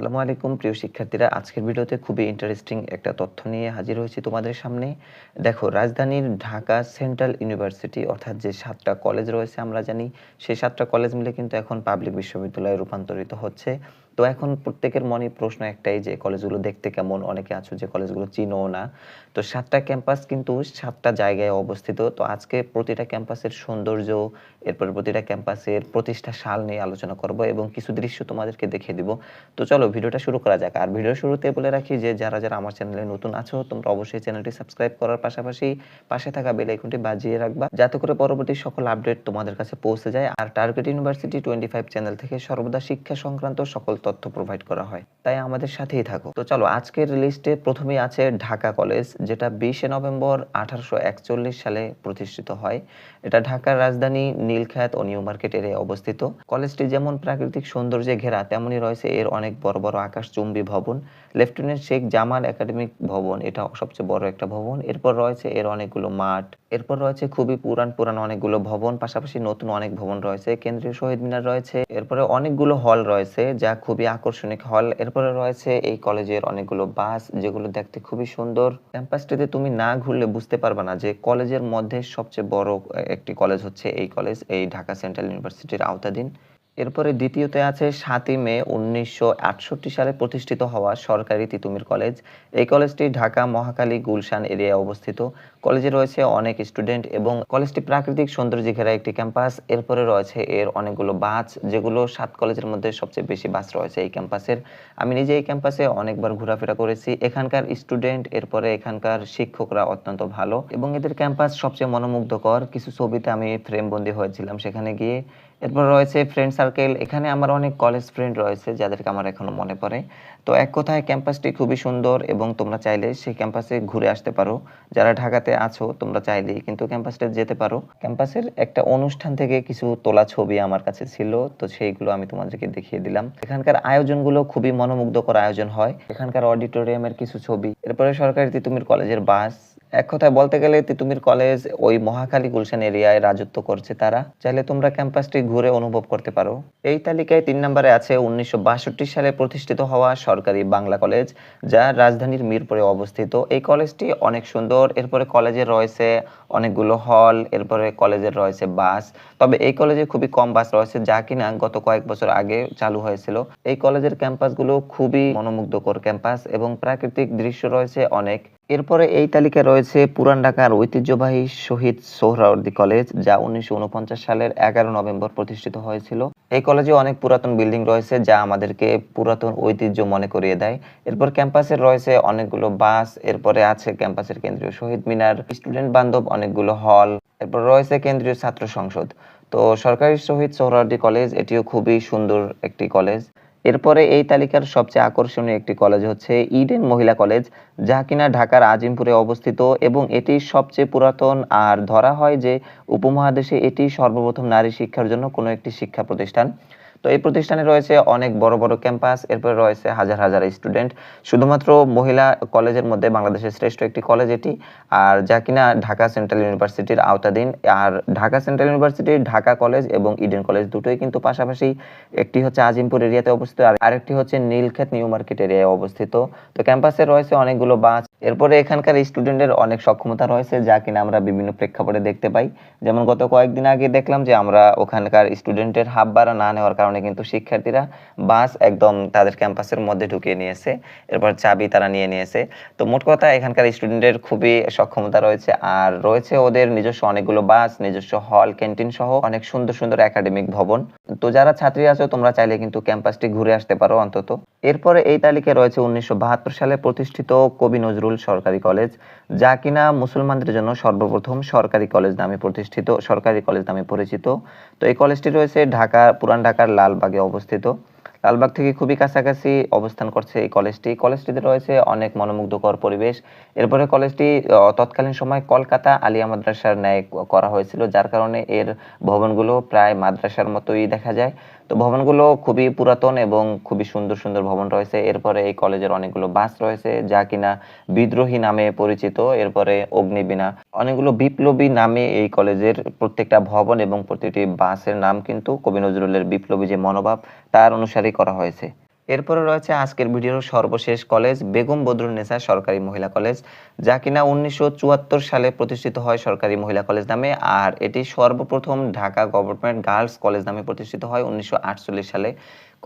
আসসালামু আলাইকুম, প্রিয় শিক্ষার্থীরা। আজকের ভিডিওতে খুবই ইন্টারেস্টিং একটা তথ্য নিয়ে হাজির হয়েছি তোমাদের সামনে। দেখো, রাজধানীর ঢাকা সেন্ট্রাল ইউনিভার্সিটি, অর্থাৎ যে সাতটা কলেজ রয়েছে আমরা জানি, সেই সাতটা কলেজ মিলে কিন্তু এখন পাবলিক বিশ্ববিদ্যালয়ে রূপান্তরিত হচ্ছে। তো এখন প্রত্যেকের মনে প্রশ্ন একটাই যে কলেজগুলো দেখতে কেমন? অনেকে আছো যে কলেজগুলো চিনো না। তো সাতটা ক্যাম্পাস কিন্তু সাতটা জায়গায় অবস্থিত। তো আজকে প্রতিটা ক্যাম্পাসের সৌন্দর্য, এরপর প্রতিটা ক্যাম্পাসের প্রতিষ্ঠা সাল নিয়ে আলোচনা করব এবং কিছু দৃশ্য তোমাদেরকে দেখিয়ে দিব। তো চলো ভিডিওটা শুরু করা যাক। আর ভিডিও শুরুতে বলে রাখি যে যারা যারা আমার চ্যানেলে নতুন আছো, তোমরা অবশ্যই চ্যানেলটি সাবস্ক্রাইব করার পাশাপাশি পাশে থাকা বেল আইকনটি বাজিয়ে রাখবা, যাতে করে পরবর্তী সকল আপডেট তোমাদের কাছে পৌঁছে যায়। আর target university twenty five channel থেকে সর্বদা শিক্ষা সংক্রান্ত সকল তথ্য প্রোভাইড করা হয়। তাই আমাদের সাথেই থাকো। তো চলো, আজকের লিস্টে প্রথমেই আছে ঢাকা কলেজ যেটা বিশে নভেম্বর আঠারোশো একচল্লিশ সালে প্রতিষ্ঠিত হয়। এটা ঢাকার রাজধানী নীলখ্যাত ও নিউ মার্কেট এরিয়ায় অবস্থিত। কলেজটি যেমন প্রাকৃতিক সৌন্দর্যে ঘেরা তেমনি রয়েছে এর অনেক বড় বড় আকাশচুম্বী ভবন। লেফটেন্যান্ট শেখ জামাল একাডেমিক ভবন, এটা সবচেয়ে বড় একটা ভবন। এরপর রয়েছে এর অনেকগুলো মাঠ এরপর রয়েছে খুবই পুরান পুরান অনেকগুলো ভবন, পাশাপাশি নতুন অনেক ভবন রয়েছে। কেন্দ্রীয় শহীদ মিনার রয়েছে, এরপরে অনেকগুলো হল রয়েছে যা খুবই আকর্ষণীয় হল। এরপরে রয়েছে এই কলেজের অনেকগুলো বাস যেগুলো দেখতে খুবই সুন্দর। ক্যাম্পাসটিতে তুমি না ঘুরলে বুঝতে পারবে না যে কলেজের মধ্যে সবচেয়ে বড় একটি কলেজ হচ্ছে এই কলেজ, এই ঢাকা সেন্ট্রাল ইউনিভার্সিটির আওতাধীন। এরপরে দ্বিতীয়তে আছে সাতই মে উনিশশো আটষট্টি সালে প্রতিষ্ঠিত হওয়া সরকারি তিতুমির কলেজ। এই কলেজটি ঢাকা মহাকালী গুলশান এরিয়ায় অবস্থিত। কলেজে রয়েছে অনেক স্টুডেন্ট এবং কলেজটি প্রাকৃতিক সৌন্দর্যে ঘেরা একটি ক্যাম্পাস। এরপরে রয়েছে এর অনেকগুলো বাস, যেগুলো সাত কলেজের মধ্যে সবচেয়ে বেশি বাস রয়েছে এই ক্যাম্পাসের। আমি নিজে এই ক্যাম্পাসে অনেকবার ঘোরাফেরা করেছি। এখানকার স্টুডেন্ট, এরপরে এখানকার শিক্ষকরা অত্যন্ত ভালো এবং এদের ক্যাম্পাস সবচেয়ে মনোমুগ্ধকর। কিছু ছবিতে আমি ফ্রেমবন্দি হয়েছিলাম সেখানে গিয়ে। এরপর রয়েছে ফ্রেন্ড সার্কেল এখানে আমার অনেক কলেজ ফ্রেন্ড রয়েছে যাদেরকে আমার এখনও মনে পড়ে। তো এক কথায় ক্যাম্পাসটি খুবই সুন্দর এবং তোমরা চাইলে সেই ক্যাম্পাসে ঘুরে আসতে পারো। যারা ঢাকাতে আছো, তোমরা চাইলেই কিন্তু ক্যাম্পাসটা যেতে পারো। ক্যাম্পাসের একটা অনুষ্ঠান থেকে কিছু তোলা ছবি আমার কাছে ছিল, তো সেইগুলো আমি তোমাদেরকে দেখিয়ে দিলাম। এখানকার আয়োজনগুলো খুবই মনোমুগ্ধকর আয়োজন হয়। এখানকার অডিটোরিয়ামের কিছু ছবি, এরপরে সরকারি তিতুমির কলেজের বাস এক কথায় বলতে গেলে তিতুমির কলেজ ওই মহাখালী গুলশান এরিয়ায় রাজত্ব করছে তারা। চাইলে তোমরা ক্যাম্পাসটি ঘুরে অনুভব করতে পারো। এই তালিকায় তিন নম্বরে আছে উনিশশো বাষট্টি সালে প্রতিষ্ঠিত হওয়া সরকারি বাংলা কলেজ যা রাজধানীর মিরপুরে অবস্থিত। এই কলেজটি অনেক সুন্দর। এরপরে কলেজে রয়েছে অনেকগুলো হল, এরপরে কলেজের রয়েছে বাস। তবে এই কলেজে খুবই কম বাস রয়েছে, যা কিনা গত কয়েক বছর আগে চালু হয়েছিল। এই কলেজের ক্যাম্পাসগুলো খুবই মনোমুগ্ধকর ক্যাম্পাস এবং প্রাকৃতিক দৃশ্য রয়েছে অনেক। এরপরে এই তালিকায় রয়েছে পুরান ঢাকার ঐতিহ্যবাহী শহীদ সোহরাওয়ার্দী কলেজ, যা উনিশশো উনপঞ্চাশ সালের এগারো নভেম্বর প্রতিষ্ঠিত হয়েছিল। এই কলেজে অনেক পুরাতন বিল্ডিং রয়েছে, যা আমাদেরকে পুরাতন ঐতিহ্য মনে করিয়ে দেয়। এরপর ক্যাম্পাসে রয়েছে অনেকগুলো বাস, এরপরে আছে ক্যাম্পাসের কেন্দ্রীয় শহীদ মিনার, স্টুডেন্ট বান্ধব অনেকগুলো হল, এরপর রয়েছে কেন্দ্রীয় ছাত্র সংসদ। তো সরকারি শহীদ সোহরাওয়ার্দী কলেজ, এটিও খুবই সুন্দর একটি কলেজ। এরপরে এই তালিকার সবচেয়ে আকর্ষণীয় একটি কলেজ হচ্ছে ইডেন মহিলা কলেজ, যা কিনা ঢাকার আজিমপুরে অবস্থিত এবং এটি সবচেয়ে পুরাতন। আর ধরা হয় যে, উপমহাদেশে এটি সর্বপ্রথম নারী শিক্ষার জন্য কোনো একটি শিক্ষা প্রতিষ্ঠান। তো এই প্রতিষ্ঠানে রয়েছে অনেক বড় বড় ক্যাম্পাস, এরপরে রয়েছে হাজার হাজার স্টুডেন্ট। শুধুমাত্র মহিলা কলেজের মধ্যে বাংলাদেশের শ্রেষ্ঠ একটি কলেজ এটি। আর যা কিনা ঢাকা সেন্ট্রাল ইউনিভার্সিটির আওতাধীন। আর ঢাকা সেন্ট্রাল ইউনিভার্সিটির ঢাকা কলেজ এবং ইডেন কলেজ দুটোই কিন্তু পাশাপাশি একটি হচ্ছে আজিমপুর এরিয়াতে অবস্থিত। আর আরেকটি হচ্ছে নীলক্ষেত নিউ মার্কেট এরিয়ায় অবস্থিত। তো ক্যাম্পাসে রয়েছে অনেকগুলো বাস। এরপরে এখানকার স্টুডেন্টের অনেক সক্ষমতা রয়েছে, যা কিনা আমরা বিভিন্ন প্রেক্ষাপটে দেখতে পাই। যেমন গত কয়েকদিন আগে দেখলাম যে আমরা ওখানকার স্টুডেন্টের হাফ বাড়া না নেওয়ার কারণে কিন্তু শিক্ষার্থীরা বাস একদম তাদের ক্যাম্পাসের মধ্যে ঢুকিয়ে নিয়েছে, এরপর চাবি তারা নিয়ে নিয়েছে। তো মোট কথা, এখানকার স্টুডেন্টের খুবই সক্ষমতা রয়েছে আর রয়েছে ওদের নিজস্ব অনেকগুলো বাস, নিজস্ব হল ক্যান্টিন সহ অনেক সুন্দর সুন্দর একাডেমিক ভবন। তো যারা ছাত্রী আছো, তোমরা চাইলে কিন্তু ক্যাম্পাসটি ঘুরে আসতে পারো অন্তত। এরপরে এই তালিকায় রয়েছে উনিশশো বাহাত্তর সালে প্রতিষ্ঠিত কবি নজরুল সরকারি কলেজ, যা কিনা মুসলমানদের জন্য সর্বপ্রথম সরকারি কলেজ নামে প্রতিষ্ঠিত, সরকারি কলেজ নামে পরিচিত। তো এই কলেজটি রয়েছে ঢাকা, পুরান ঢাকার লালবাগে অবস্থিত। লালবাগ থেকে খুবই কাছাকাছি অবস্থান করছে এই কলেজটি। কলেজটিতে রয়েছে অনেক মনোমুগ্ধকর পরিবেশ। এরপরে কলেজটি তৎকালীন সময় কলকাতা আলিয়া মাদ্রাসার ন্যায় করা হয়েছিল, যার কারণে এর ভবনগুলো প্রায় মাদ্রাসার মতোই দেখা যায়। তো ভবনগুলো খুবই পুরাতন এবং খুবই সুন্দর সুন্দর ভবন রয়েছে। এরপরে এই কলেজের অনেকগুলো বাস রয়েছে, যা কিনা বিদ্রোহী নামে পরিচিত। এরপরে অগ্নিবীণা। অনেকগুলো বিপ্লবী নামে এই কলেজের প্রত্যেকটা ভবন এবং প্রতিটি বাসের নাম কিন্তু কবি নজরুলের বিপ্লবী যে মনোভাব, তার অনুসারেই করা হয়েছে। এরপরে রয়েছে আজকের ভিডিওর সর্বশেষ কলেজ বেগম বদরুন্নেসা সরকারি মহিলা কলেজ যা কিনা উনিশশো চুয়াত্তর সালে প্রতিষ্ঠিত হয় সরকারি মহিলা কলেজ নামে, আর এটি সর্বপ্রথম ঢাকা গভর্নমেন্ট গার্লস কলেজ নামে প্রতিষ্ঠিত হয় উনিশশো আটচল্লিশ সালে।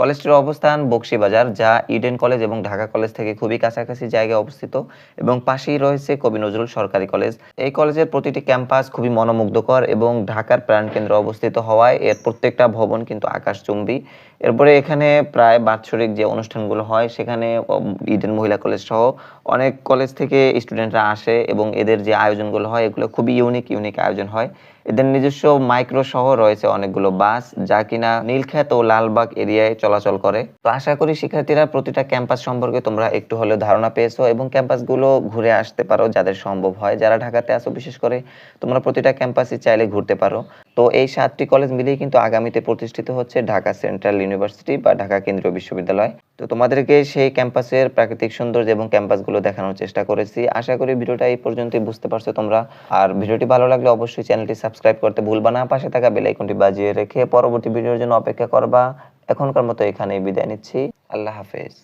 কলেজটির অবস্থান বক্সিবাজার, যা ইডেন কলেজ এবং ঢাকা কলেজ থেকে খুবই কাছাকাছি জায়গায় অবস্থিত এবং পাশেই রয়েছে কবি নজরুল সরকারি কলেজ। এই কলেজের প্রতিটি ক্যাম্পাস খুবই মনোমুগ্ধকর এবং ঢাকার প্রাণকেন্দ্রে অবস্থিত হওয়ায় এর প্রত্যেকটা ভবন কিন্তু আকাশচুম্বী। এরপরে এখানে প্রায় বাৎসরিক যে অনুষ্ঠানগুলো হয়, সেখানে ইডেন মহিলা কলেজ সহ অনেক কলেজ থেকে স্টুডেন্টরা আসে এবং এদের যে আয়োজনগুলো হয়, এগুলো খুবই ইউনিক ইউনিক আয়োজন হয়। এদের নিজস্ব মাইক্রো সহ রয়েছে অনেকগুলো বাস, যা কিনা নীলক্ষেত ও লালবাগ এরিয়ায় চলাচল করে। তো আশা করি শিক্ষার্থীরা প্রতিটা ক্যাম্পাস সম্পর্কে তোমরা একটু হলেও ধারণা পেয়েছ এবং ক্যাম্পাসগুলো ঘুরে আসতে পারো যাদের সম্ভব হয়। যারা ঢাকাতে আসো বিশেষ করে তোমরা প্রতিটা ক্যাম্পাসই চাইলে ঘুরতে পারো। তো এই সাতটি কলেজ মিলেই কিন্তু আগামীতে প্রতিষ্ঠিত হচ্ছে ঢাকা সেন্ট্রাল ইউনিভার্সিটি বা ঢাকা কেন্দ্রীয় বিশ্ববিদ্যালয়। তো তোমাদেরকে সেই ক্যাম্পাসের প্রাকৃতিক সৌন্দর্য এবং ক্যাম্পাসগুলো দেখানোর চেষ্টা করেছি। আশা করি ভিডিওটা এই পর্যন্তই বুঝতে পারছ তোমরা। আর ভিডিওটি ভালো লাগলে অবশ্যই চ্যানেলটি সাবস্ক্রাইব করতে ভুলবা না, পাশে থাকা বেল আইকনটি বাজিয়ে রেখে পরবর্তী ভিডিওর জন্য অপেক্ষা করবা। এখনকার মতো এখানেই বিদায় নিচ্ছি। আল্লাহ হাফেজ।